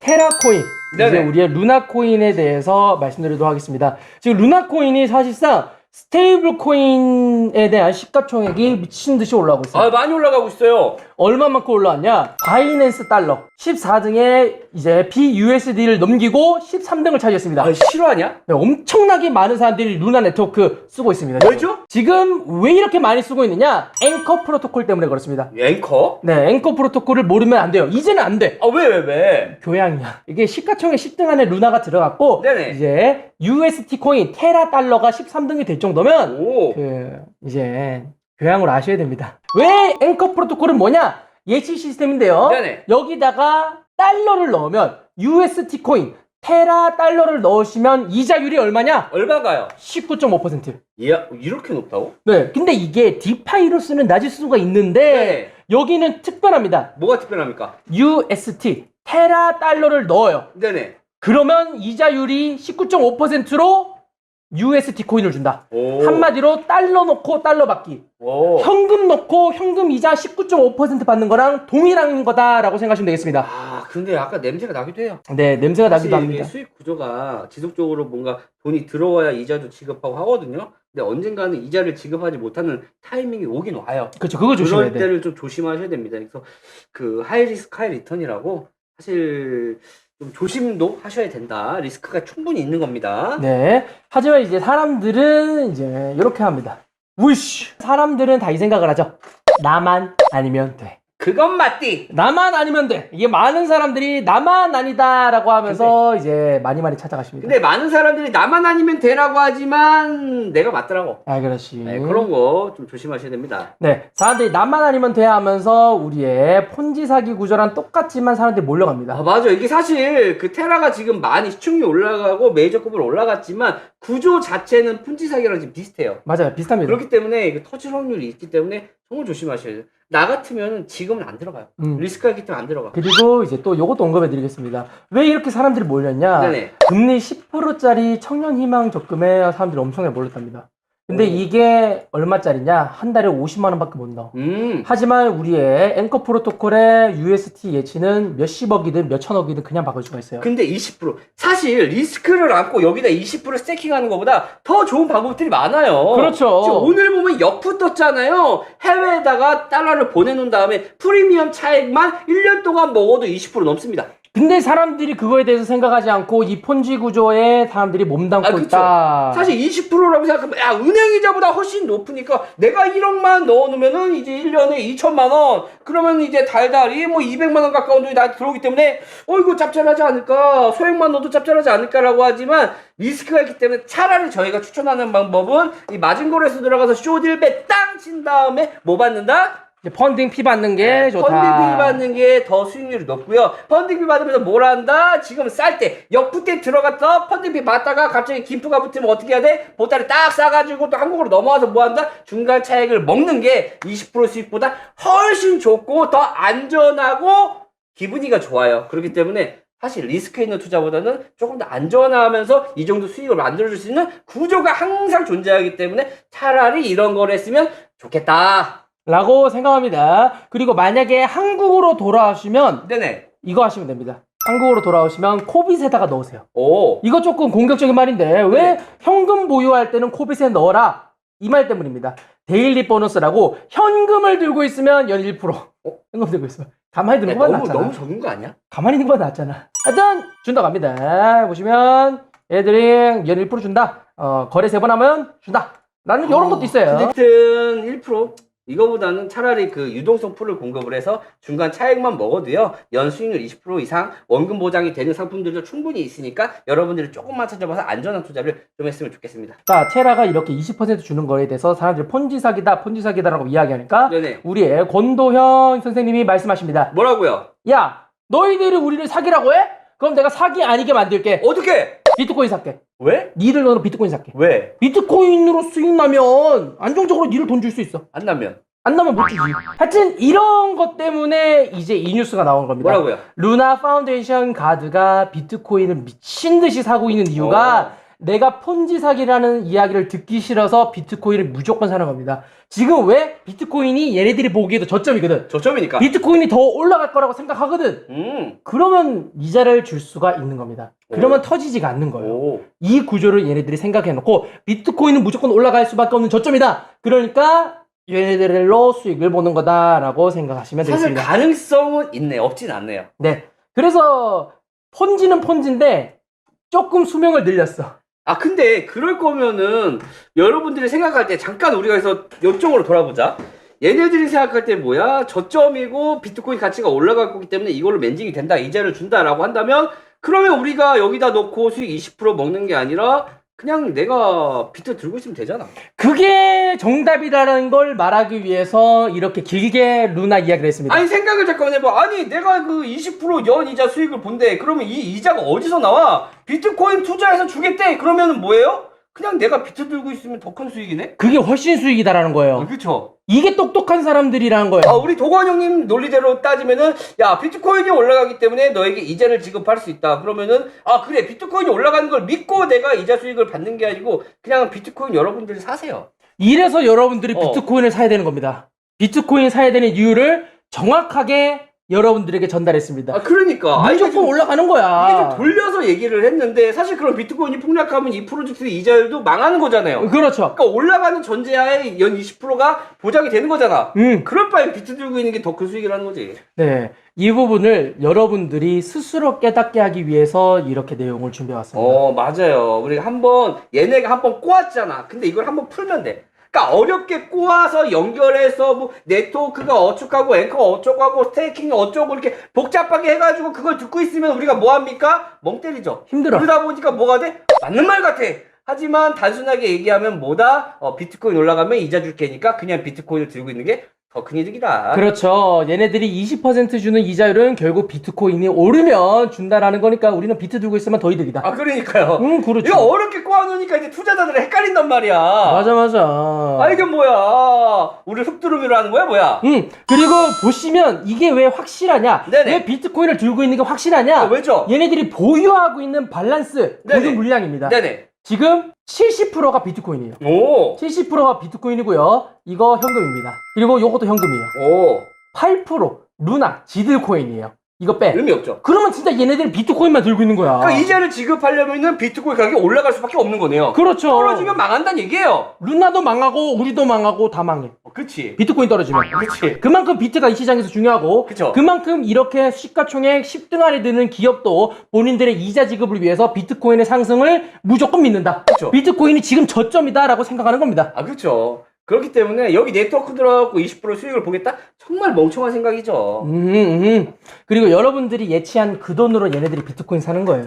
테라코인 이제 네네. 우리의 루나코인에 대해서 말씀드리도록 하겠습니다. 지금 루나코인이 사실상 스테이블 코인에 대한 시가총액이 미친 듯이 올라오고 있어요. 아 많이 올라가고 있어요. 얼마만큼 올라왔냐? 바이낸스 달러 14등에 이제 BUSD를 넘기고 13등을 차지했습니다. 아 싫어하냐? 네, 엄청나게 많은 사람들이 루나 네트워크 쓰고 있습니다. 왜죠? 지금 왜 이렇게 많이 쓰고 있느냐? 앵커 프로토콜 때문에 그렇습니다. 앵커? 네, 앵커 프로토콜을 모르면 안 돼요. 이제는 안 돼. 아 왜 왜 왜? 교양이야. 이게 시가총액 10등 안에 루나가 들어갔고 네네. 이제 UST 코인 테라 달러가 13등이 될 정도면 오. 그 이제 교양을 아셔야 됩니다. 왜 앵커 프로토콜은 뭐냐? 예치 시스템인데요. 네네. 여기다가 달러를 넣으면 UST 코인 테라 달러를 넣으시면 이자율이 얼마냐? 얼마가요? 19.5%. 이야 이렇게 높다고? 네. 근데 이게 디파이로서는 낮을 수가 있는데 네. 여기는 특별합니다. 뭐가 특별합니까? UST 테라 달러를 넣어요. 네네. 그러면 이자율이 19.5%로 UST 코인을 준다. 오. 한마디로 달러 넣고 달러 받기. 오. 현금 넣고 현금 이자 19.5% 받는 거랑 동일한 거다라고 생각하시면 되겠습니다. 아 근데 약간 냄새가 나기도 해요. 네, 냄새가 나기도 합니다. 수익 구조가 지속적으로 뭔가 돈이 들어와야 이자도 지급하고 하거든요. 근데 언젠가는 이자를 지급하지 못하는 타이밍이 오긴 와요. 그렇죠. 그거 조심해야 그럴 돼. 때를 좀 조심하셔야 됩니다. 그래서 그 하이 리스크 하이 리턴이라고 사실 좀 조심도 하셔야 된다. 리스크가 충분히 있는 겁니다. 네. 하지만 이제 사람들은 이제 이렇게 합니다. 우이씨. 사람들은 다 이 생각을 하죠. 나만 아니면 돼. 그건 맞디. 나만 아니면 돼. 이게 많은 사람들이 나만 아니다라고 하면서 이제 많이 많이 찾아가십니다. 근데 많은 사람들이 나만 아니면 되라고 하지만 내가 맞더라고. 아, 그렇지. 네, 그런 거 좀 조심하셔야 됩니다. 네, 사람들이 나만 아니면 돼 하면서 우리의 폰지 사기 구조랑 똑같지만 사람들이 몰려갑니다. 아, 맞아. 이게 사실 그 테라가 지금 많이 시청률 올라가고 메이저급으로 올라갔지만 구조 자체는 푼지 사기랑 지금 비슷해요. 맞아요, 비슷합니다. 그렇기 때문에 그 터질 확률이 있기 때문에 정말 조심하셔야 돼요. 나 같으면 지금은 안 들어가요. 음. 리스크가 있기 때문에 안 들어가. 그리고 이제 또 요것도 언급해 드리겠습니다. 왜 이렇게 사람들이 몰렸냐? 네네. 금리 10%짜리 청년 희망 적금에 사람들이 엄청나게 몰렸답니다. 근데 오. 이게 얼마짜리냐? 한 달에 50만 원밖에 못 넣어. 음. 하지만 우리의 앵커 프로토콜의 UST 예치는 몇십억이든 몇천억이든 그냥 박을 수가 있어요. 근데 20% 사실 리스크를 안고 여기다 20% 스태킹하는 것보다 더 좋은 방법들이 많아요. 그렇죠. 지금 오늘 보면 역부 떴잖아요. 해외에다가 달러를 보내놓은 다음에 프리미엄 차액만 1년 동안 먹어도 20% 넘습니다. 근데 사람들이 그거에 대해서 생각하지 않고 이 폰지 구조에 사람들이 몸담고 아, 그쵸. 있다. 사실 20%라고 생각하면 야 은행 이자보다 훨씬 높으니까 내가 1억만 넣어놓으면은 이제 1년에 2천만 원 그러면 이제 달달이 뭐 200만 원 가까운 돈이 나한테 들어오기 때문에 어 이거 짭짤하지 않을까 소액만 넣어도 짭짤하지 않을까라고 하지만 리스크가 있기 때문에 차라리 저희가 추천하는 방법은 이 마진골에서 들어가서 쇼딜배 땅 친 다음에 뭐 받는다? 이제 펀딩 피 받는 게 좋다. 네, 펀딩비 받는 게 더 수익률이 높고요. 펀딩비 받으면서 뭘 한다? 지금 쌀 때, 역부 때 들어갔다 펀딩비 받다가 갑자기 김프가 붙으면 어떻게 해야 돼? 보따리 딱 싸가지고 또 한국으로 넘어와서 뭐 한다? 중간 차익을 먹는 게 20% 수익보다 훨씬 좋고 더 안전하고 기분이가 좋아요. 그렇기 때문에 사실 리스크 있는 투자보다는 조금 더 안전하면서 이 정도 수익을 만들어줄 수 있는 구조가 항상 존재하기 때문에 차라리 이런 걸 했으면 좋겠다. 라고 생각합니다. 그리고 만약에 한국으로 돌아오시면 네네. 이거 하시면 됩니다. 한국으로 돌아오시면 코빗에다가 넣으세요. 오. 이거 조금 공격적인 말인데 왜 네. 현금 보유할 때는 코빗에 넣어라? 이 말 때문입니다. 데일리 보너스라고 현금을 들고 있으면 연 1%. 어? 현금 들고 있으면 가만히 야, 들는 것보다 너무 낫잖아. 너무 적은 거 아니야? 가만히 있는 것보다 낫잖아. 하여튼 준다고 합니다. 보시면 얘들이 연 1% 준다. 어, 거래 세 번 하면 준다. 라는 이런 것도 있어요. 하여튼 1% 이거보다는 차라리 그 유동성 풀을 공급을 해서 중간 차액만 먹어도요 연 수익률 20% 이상 원금 보장이 되는 상품들도 충분히 있으니까 여러분들이 조금만 찾아봐서 안전한 투자를 좀 했으면 좋겠습니다. 자, 테라가 이렇게 20% 주는 거에 대해서 사람들이 폰지 사기다, 폰지 사기다라고 이야기하니까 네네. 우리의 권도현 선생님이 말씀하십니다. 뭐라고요? 야, 너희들이 우리를 사기라고 해? 그럼 내가 사기 아니게 만들게. 어떻게? 비트코인 살게. 왜? 니들 너는 비트코인 살게. 왜? 비트코인으로 수익 나면 안정적으로 니를 돈 줄 수 있어. 안 나면 안 나면 못 주지. 하여튼 이런 것 때문에 이제 이 뉴스가 나온 겁니다. 뭐라고요? 루나 파운데이션 가드가 비트코인을 미친 듯이 사고 있는 이유가 내가 폰지 사기라는 이야기를 듣기 싫어서 비트코인을 무조건 사는 겁니다. 지금 왜 비트코인이 얘네들이 보기에도 저점이거든. 저점이니까. 비트코인이 더 올라갈 거라고 생각하거든. 음. 그러면 이자를 줄 수가 있는 겁니다. 그러면 터지지가 않는 거예요. 오. 이 구조를 얘네들이 생각해 놓고 비트코인은 무조건 올라갈 수밖에 없는 저점이다. 그러니까 얘네들로 수익을 보는 거다라고 생각하시면 사실 되겠습니다. 가능성은 있네. 없진 않네요. 네. 그래서 폰지는 폰지인데 조금 수명을 늘렸어. 아 근데 그럴 거면은 여러분들이 생각할 때 잠깐 우리가 해서 요점으로 돌아보자. 얘네들이 생각할 때 뭐야 저점이고 비트코인 가치가 올라갈 거기 때문에 이걸로 맨징이 된다 이자를 준다라고 한다면 그러면 우리가 여기다 넣고 수익 20% 먹는 게 아니라 그냥 내가 비트 들고 있으면 되잖아. 그게 정답이라는 걸 말하기 위해서 이렇게 길게 루나 이야기를 했습니다. 아니 생각을 잠깐 해봐. 아니 내가 그 20%연 이자 수익을 본대. 그러면 이 이자가 어디서 나와? 비트코인 투자해서 주겠대. 그러면은 뭐예요? 그냥 내가 비트 들고 있으면 더 큰 수익이네. 그게 훨씬 수익이다라는 거예요. 그렇죠. 이게 똑똑한 사람들이라는 거예요. 아, 우리 도관 형님 논리대로 따지면은 야 비트코인이 올라가기 때문에 너에게 이자를 지급할 수 있다. 그러면은 아 그래 비트코인이 올라가는 걸 믿고 내가 이자 수익을 받는 게 아니고 그냥 비트코인 여러분들이 사세요. 이래서 여러분들이 어. 비트코인을 사야 되는 겁니다. 비트코인 사야 되는 이유를 정확하게 여러분들에게 전달했습니다. 아 그러니까 아니, 이게 무조건 좀- 올라가는 이게 거야. 좀 돌려서 얘기를 했는데 사실 그럼 비트코인이 폭락하면 이 프로젝트 이자율도 망하는 거잖아요. 그렇죠. 그러니까 올라가는 전제하에 연 20%가 보장이 되는 거잖아. 음, 그럴 바엔 비트 들고 있는 게 더 큰 수익이라는 거지. 네. 이 부분을 여러분들이 스스로 깨닫게 하기 위해서 이렇게 내용을 준비해 왔습니다. 어, 맞아요. 우리가 한번 얘네가 한번 꼬았잖아. 근데 이걸 한번 풀면 돼. 그러니까 어렵게 꼬아서 연결해서 뭐 네트워크가 어쩌고 앵커가 어쩌고 하고 스테이킹이 어쩌고 이렇게 복잡하게 해가지고 그걸 듣고 있으면 우리가 뭐 합니까? 멍 때리죠. 힘들어. 그러다 보니까 뭐가 돼? 맞는 말 같아. 하지만 단순하게 얘기하면 뭐다? 어, 비트코인 올라가면 이자 줄 테니까 그냥 비트코인을 들고 있는 게 더 큰 이득이다. 그렇죠. 얘네들이 20% 주는 이자율은 결국 비트코인이 오르면 준다라는 거니까 우리는 비트 들고 있으면 더 이득이다. 아, 그러니까요. 음, 그렇죠. 이거 어렵게 꼬아놓으니까 이제 투자자들이 헷갈린단 말이야. 맞아, 맞아. 아 이게 뭐야? 우리 흙두루미로 하는 거야 뭐야? 음, 그리고 보시면 이게 왜 확실하냐? 네네. 왜 비트코인을 들고 있는 게 확실하냐? 아, 왜죠? 얘네들이 보유하고 있는 밸런스, 네네. 보유 물량입니다. 네네. 지금 70%가 비트코인이에요. 오. 70%가 비트코인이고요. 이거 현금입니다. 그리고 요것도 현금이에요. 오. 8% 루나 지들코인이에요. 이거 빼. 의미 없죠. 그러면 진짜 얘네들은 비트코인만 들고 있는 거야. 그러니까 이자를 지급하려면은 비트코인 가격이 올라갈 수밖에 없는 거네요. 그렇죠. 떨어지면 망한다는 얘기예요. 루나도 망하고 우리도 망하고 다 망해. 어, 그치. 비트코인 떨어지면. 그치. 그만큼 비트가 이 시장에서 중요하고 그쵸. 그만큼 이렇게 시가총액 10등 안에 드는 기업도 본인들의 이자 지급을 위해서 비트코인의 상승을 무조건 믿는다. 그쵸. 비트코인이 지금 저점이다라고 생각하는 겁니다. 아 그렇죠. 그렇기 때문에 여기 네트워크 들어가고 20% 수익을 보겠다? 정말 멍청한 생각이죠. 음, 음. 그리고 여러분들이 예치한 그 돈으로 얘네들이 비트코인 사는 거예요.